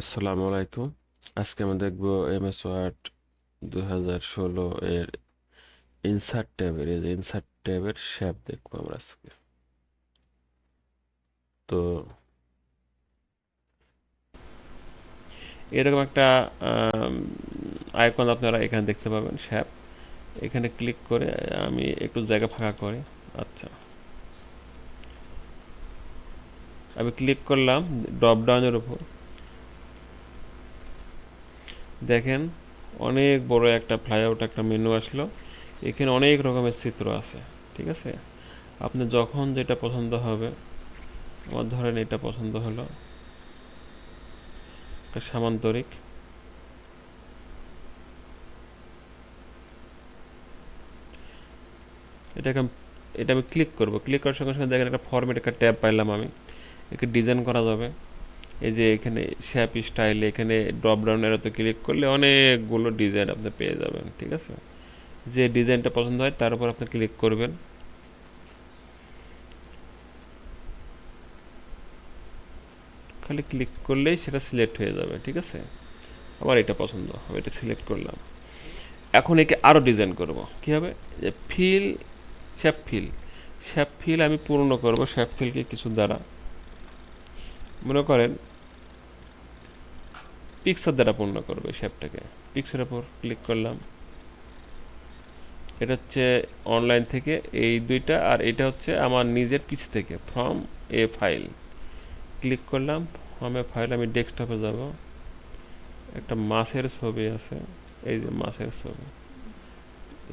আসসালামু আলাইকুম। আজকে আমরা দেখব এমএস ওয়ার্ড দুই হাজার ষোলো এর ইনসার্ট ট্যাবের এই যে ইনসার্ট ট্যাবের শ্যাপ দেখব আমরা আজকে। তো এরকম একটা আইকন আপনারা এখানে দেখতে পাবেন শ্যাপ এখানে ক্লিক করে আমি একটু জায়গা ফাঁকা করি। আচ্ছা। আমি ক্লিক করলাম ড্রপ ডাউনের উপর। দেখেন, অনেক বড় একটা ফ্লাইআউট একটা মেনু আসলো। এখানে অনেক রকমের চিত্র আছে, ঠিক আছে? আপনি যখন যেটা পছন্দ হবে, আমার ধরেন এটা পছন্দ হলো, একটা সামান্তরিক। এটাকে এটা আমি ক্লিক করব। ক্লিক করার সঙ্গে সঙ্গে দেখেন একটা ফর্মেট একটা ট্যাব পাইলাম আমি। একে ডিজাইন করা যাবে। এই যে এখানে শ্যাপ স্টাইল এখানে ড্রপ ডাউন এরাতে ক্লিক করলে অনেকগুলো ডিজাইন আপনি পেয়ে যাবেন, ঠিক আছে? যে ডিজাইনটা পছন্দ হয়, তার উপর আপনি ক্লিক করবেন। খালি ক্লিক করলেই সেটা সিলেক্ট হয়ে যাবে, ঠিক আছে? আমার এটা পছন্দ আমি এটা সিলেক্ট করলাম। এখন একে আরও ডিজাইন করব। কি হবে? যে fill shape fill shape fill আমি পূর্ণ করব শ্যাপ ফিলকে কিছু দ্বারা। মনে করেন পিক্সার দ্বারা পূর্ণ করবে শেপটাকে পিক্সারের উপর ক্লিক করলাম। এটা হচ্ছে অনলাইন থেকে এই দুইটা, আর এটা হচ্ছে আমার নিজের পিছ থেকে ফ্রম এ ফাইল ক্লিক করলাম ফ্রম এ ফাইল আমি ডেস্কটপে যাব। একটা মাছের ছবি আছে, এই যে মাছের ছবি।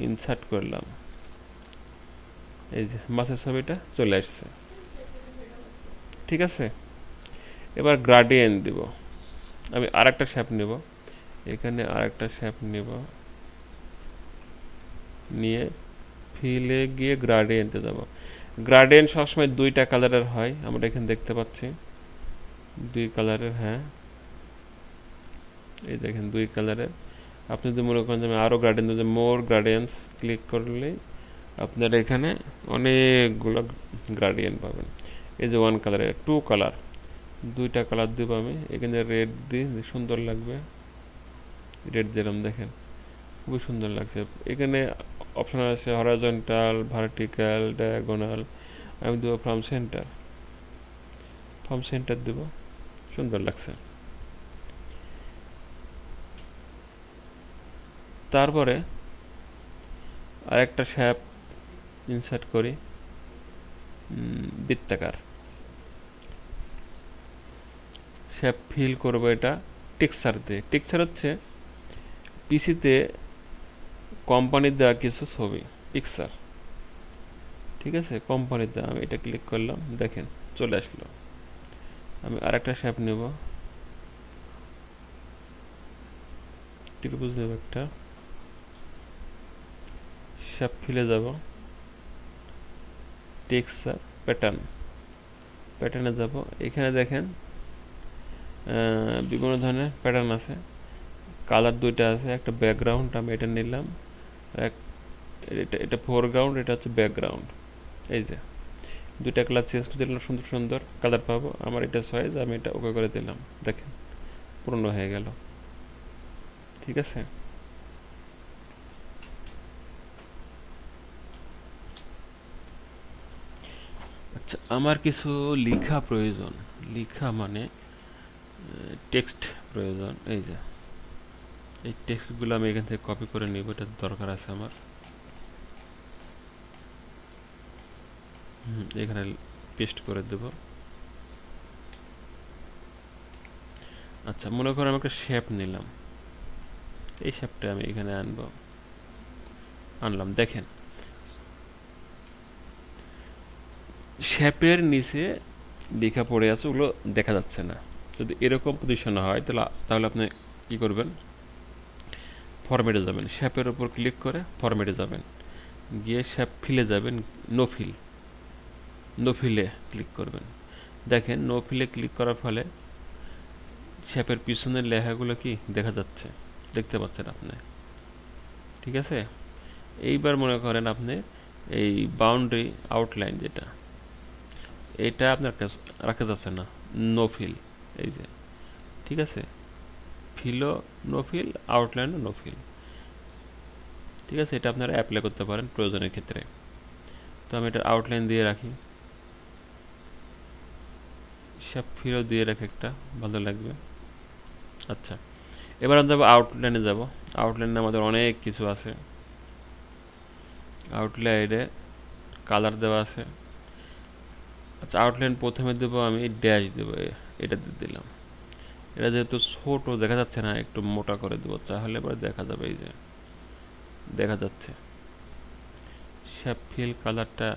ইনসার্ট করলাম। এই যে মাছের ছবিটা চলে আসছে। ঠিক আছে? এবার গ্রাডিয়েন্ট দিব। আমি আর একটা শ্যাপ নেব। এখানে আর একটা শ্যাপ নেব। নিয়ে ফিলে গিয়ে গ্রাডিয়েন্টে যাব গ্রাডিয়েন্ট সবসময় দুইটা কালারের হয়, আমরা এখানে দেখতে পাচ্ছি। দুই কালারের হ্যাঁ। এই দেখেন দুই কালারের আপনি যদি মনে করেন যে আমি আরও গ্রাডিয়েন্ট মোর গ্রাডিয়েন্টস ক্লিক করলেই আপনারা এখানে অনেকগুলো গ্রাডিয়েন্ট পাবেন। এই যে ওয়ান কালারের টু কালার দুইটা কালার দেবো আমি। এখানে রেড দিই সুন্দর লাগবে। রেড দিলাম দেখেন, খুবই সুন্দর লাগছে। এখানে অপশন আছে হরাজন্টাল ভার্টিক্যাল ডায়াগোনাল আমি দেবো ফ্রম সেন্টার ফ্রম সেন্টার দেবো। সুন্দর লাগছে। তারপরে আরেকটা শ্যাপ ইনসার্ট করি। বৃত্তাকার। শেপ ফিল করব এটা টেক্সার দিয়ে। টেক্সার হচ্ছে পিসিতে কোম্পানির দেওয়া কিছু ছবি পিকচার ঠিক আছে? কোম্পানির দেওয়া আমি এটা ক্লিক করলাম, দেখেন, চলে আসলো। আমি আরেকটা শেপ নেব। ত্রিভুজ নেব একটা। শেপ ফিলে যাব। টেক্সার প্যাটার্ন প্যাটার্নে যাব। এখানে দেখেন বিভিন্ন ধরনের প্যাটার্ন আছে। কালার দুইটা আছে, একটা ব্যাকগ্রাউন্ড আমি এটা নিলাম। এটা এটা ফোরগ্রাউন্ড এটা হচ্ছে ব্যাকগ্রাউন্ড এই যে, দুইটা কালার চেঞ্জ করে দিলাম, সুন্দর সুন্দর কালার পাবো। আমার এটা সাইজ আমি এটা ওকে করে দিলাম। দেখেন পূর্ণ হয়ে গেল। ঠিক আছে? আচ্ছা আমার কিছু লেখা প্রয়োজন। লেখা মানে টেক্সট প্রয়োজন, এই যে, এই টেক্সটগুলো আমি এখান থেকে কপি করে নিব, এটা দরকার আছে আমার। এখানে পেস্ট করে দেব। আচ্ছা মনে করো আমি একটা শেপ নিলাম। এই শেপটা আমি এখানে আনব। আনলাম, দেখেন। শেপের নিচে লেখা পড়ে আছে, ওগুলো দেখা যাচ্ছে না। যদি এরকম পজিশন হয়, তাহলে তাহলে আপনি কী করবেন? ফরম্যাটে যাবেন। শ্যাপের উপর ক্লিক করে ফরম্যাটে যাবেন। গিয়ে শ্যাপ ফিলে যাবেন নো ফিল নো ফিলে ক্লিক করবেন। দেখেন নো ফিলে ক্লিক করার ফলে শ্যাপের পিছনের লেখাগুলো কি দেখা যাচ্ছে? দেখতে পাচ্ছেন আপনি? ঠিক আছে? এইবার মনে করেন আপনি এই বাউন্ডারি আউটলাইন যেটা, এটা আপনার রাখা যাচ্ছে না। নো ফিল এই যে, ঠিক আছে? ফিল আউটলাইনও নো ফিল ঠিক আছে? এটা আপনারা অ্যাপ্লাই করতে পারেন প্রয়োজনের ক্ষেত্রে। তো আমি এটা আউটলাইন দিয়ে রাখি। সব ফিরও দিয়ে রাখি একটা, ভালো লাগবে। আচ্ছা এবার আমরা যাব আউটলাইনে যাব। আউটলাইনে আমাদের অনেক কিছু আছে। আউটলাইনে কালার দেওয়া আছে। আচ্ছা আউটলাইন প্রথমে দেবো আমি ড্যাশ দেবো এটা দিয়ে দিলাম। এটা যেহেতু ছোট, দেখা যাচ্ছে না, একটু মোটা করে দেবো, তাহলে এবার দেখা যাবে এই যে, দেখা যাচ্ছে। শ্যাপফিল কালারটা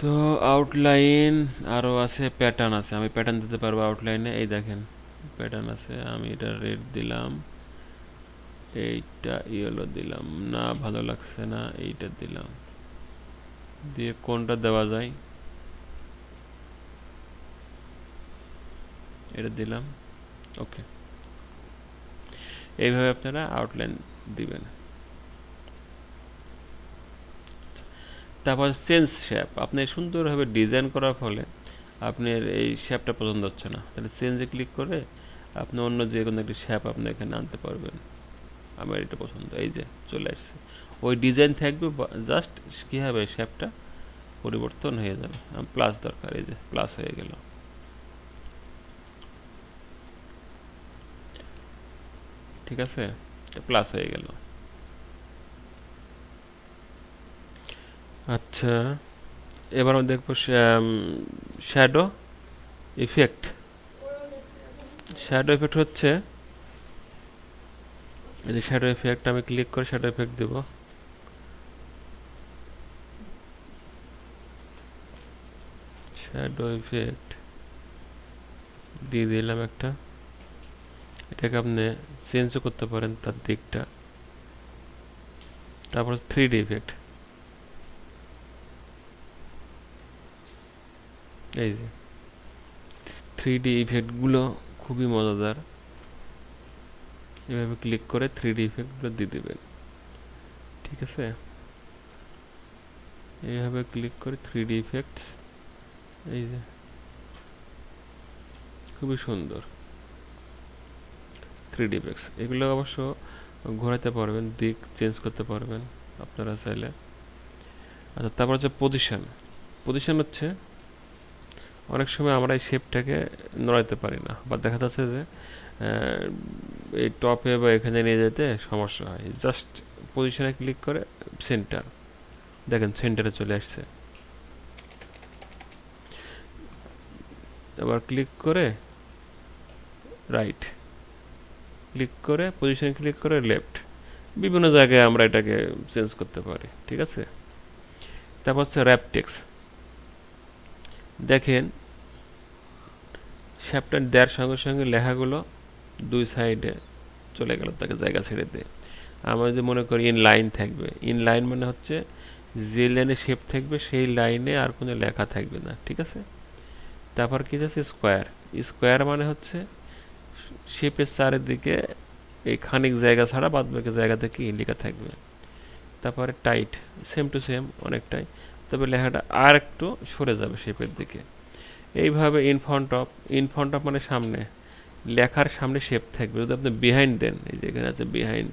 তো আউটলাইন আরও আছে প্যাটার্ন আছে। আমি প্যাটার্ন দিতে পারব আউটলাইনে এই দেখেন প্যাটার্ন আছে, আমি এটা রেড দিলাম। এইটা ইয়েলো দিলাম। না, ভালো লাগছে না, এইটা দিলাম। দিয়ে কোনটা দেওয়া যায়? এটা দিলাম। ওকে। এইভাবে আপনারা আউটলাইন দিবেন। তারপর চেঞ্জ শেপ আপনি সুন্দরভাবে ডিজাইন করার ফলে আপনার এই শেপটা পছন্দ হচ্ছে না। তাহলে চেঞ্জে ক্লিক করে আপনি অন্য যে কোনো একটি শেপ আপনি এখানে আনতে পারবেন। আমার এটা পছন্দ, এই যে চলে আসছে। ওই ডিজাইন থাকবে জাস্ট কী হবে শেপটা পরিবর্তন হয়ে যাবে। প্লাস দরকার, এই যে প্লাস হয়ে গেল। ঠিক আছে? প্লাস হয়ে গেল। আচ্ছা এবার আমরা দেখব শ্যাডো ইফেক্ট শ্যাডো ইফেক্ট হচ্ছে এই যে শ্যাডো এফেক্ট আমি ক্লিক করে শ্যাডো এফেক্ট দেব। শ্যাডো এফেক্ট দিয়ে দিলাম একটা। এটাকে আপনি চেঞ্জও করতে পারেন তার দিকটা। তারপর থ্রি ডি ইফেক্ট এই যে থ্রি ডি ইফেক্টগুলো খুবই মজাদার। এভাবে ক্লিক করে থ্রি ডি ইফেক্টগুলো দিয়ে দেবেন। ঠিক আছে? এইভাবে ক্লিক করে থ্রি ডি ইফেক্ট এই যে, খুবই সুন্দর। থ্রি ডি ইফেক্টস এগুলো অবশ্য ঘোরাতে পারবেন, দিক চেঞ্জ করতে পারবেন আপনারা চাইলে। আচ্ছা তারপর হচ্ছে পজিশন পজিশন হচ্ছে, অনেক সময় আমরা এই শেপটাকে নড়াইতে পারি না, বা দেখা যাচ্ছে যে এই টপে বা এখানে নিয়ে যেতে সমস্যা হয়। জাস্ট পজিশনে ক্লিক করে সেন্টার দেখেন সেন্টারে চলে আসছে। এবার ক্লিক করে রাইট ক্লিক করে পজিশন ক্লিক করে লেফট বিভিন্ন জায়গায় আমরা এটাকে চেঞ্জ করতে পারি, ঠিক আছে? তারপর হচ্ছে র্যাপটেক্স দেখেন চ্যাপ্টার দেওয়ার সঙ্গে সঙ্গে লেখাগুলো দুই সাইডে চলে গেল তাকে জায়গা ছেড়ে দিয়ে। আমরা যদি মনে করি ইন লাইন থাকবে ইন লাইন মানে হচ্ছে যে লাইনে শেপ থাকবে, সেই লাইনে আর কোনো লেখা থাকবে না, ঠিক আছে? তারপর কী আছে স্কোয়ার স্কোয়ার মানে হচ্ছে শেপের চারিদিকে এই খানিক জায়গা ছাড়া বাদ বাকি জায়গা থেকে লেখা থাকবে। তারপরে টাইট সেম টু সেম অনেকটাই। তবে লেখাটা আর একটু সরে যাবে শেপের দিকে। এইভাবে in front of in front of মানে সামনে। লেখার সামনে শেপ থাকবে। যদি আপনি বিহাইন্ড দেন, এই যে এখানে আছে বিহাইন্ড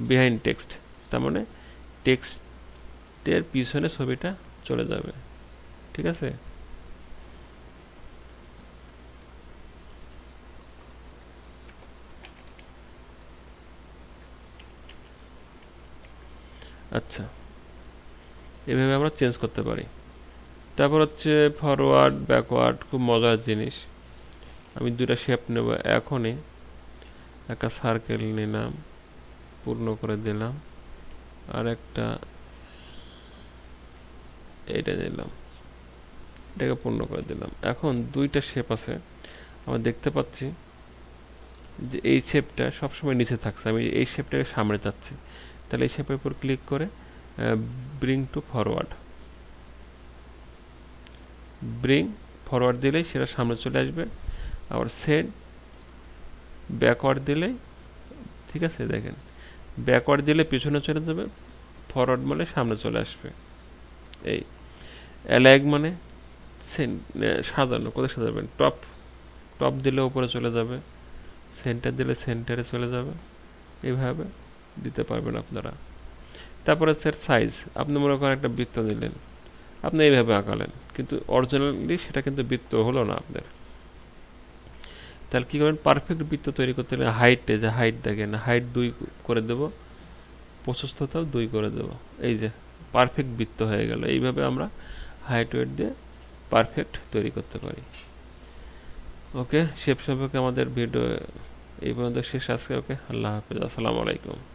বিহাইন্ড টেক্সট তার মানে টেক্সটের পিছনে ছবিটা চলে যাবে। ঠিক আছে? আচ্ছা এভাবে আমরা চেঞ্জ করতে পারি। তারপর হচ্ছে ফরওয়ার্ড ব্যাকওয়ার্ড খুব মজার জিনিস। আমি দুটা শেপ নেব। এখনই একটা সার্কেল নিলাম, পূর্ণ করে দিলাম, আর একটা এটা নিলাম, এটাকে পূর্ণ করে দিলাম। এখন দুইটা শেপ আছে। আমরা দেখতে পাচ্ছি যে এই শেপটা সবসময় নিচে থাকছে। আমি এই শেপটাকে সামনে চাচ্ছি। তাহলে এই শেপের উপর ক্লিক করে bring to forward bring forward দিলেই সেটা সামনে চলে আসবে। আবার সেট ব্যাকওয়ার্ড দিলে, ঠিক আছে, দেখেন ব্যাকওয়ার্ড দিলে পিছনে চলে যাবে ফরওয়ার্ড মানে সামনে চলে আসবে, এই অ্যালাইগ মানে সাজানো, কোথায় সাজাবেন টপ টপ দিলে উপরে চলে যাবে সেন্টার দিলে সেন্টারে চলে যাবে এইভাবে দিতে পারবেন আপনারা, তারপরে হচ্ছে সাইজ আপনি মনে করেন একটা বৃত্ত দিলেন আপনি এইভাবে আঁকালেন, কিন্তু অরিজিনালি সেটা কিন্তু বৃত্ত হলো না আপনার তাহলে কী করবেন? পারফেক্ট বৃত্ত তৈরি করতে হলে হাইটে যে হাইট দেখেন হাইট দুই করে দেব, প্রশস্ততাও দুই করে দেব। এই যে পারফেক্ট বৃত্ত হয়ে গেল। এইভাবে আমরা হাইট ওয়েট দিয়ে পারফেক্ট তৈরি করতে পারি। ওকে শেপ সম্পর্কে আমাদের ভিডিও এই পর্যন্ত শেষ আজকে ওকে আল্লাহ হাফিজ। আসসালামু আলাইকুম।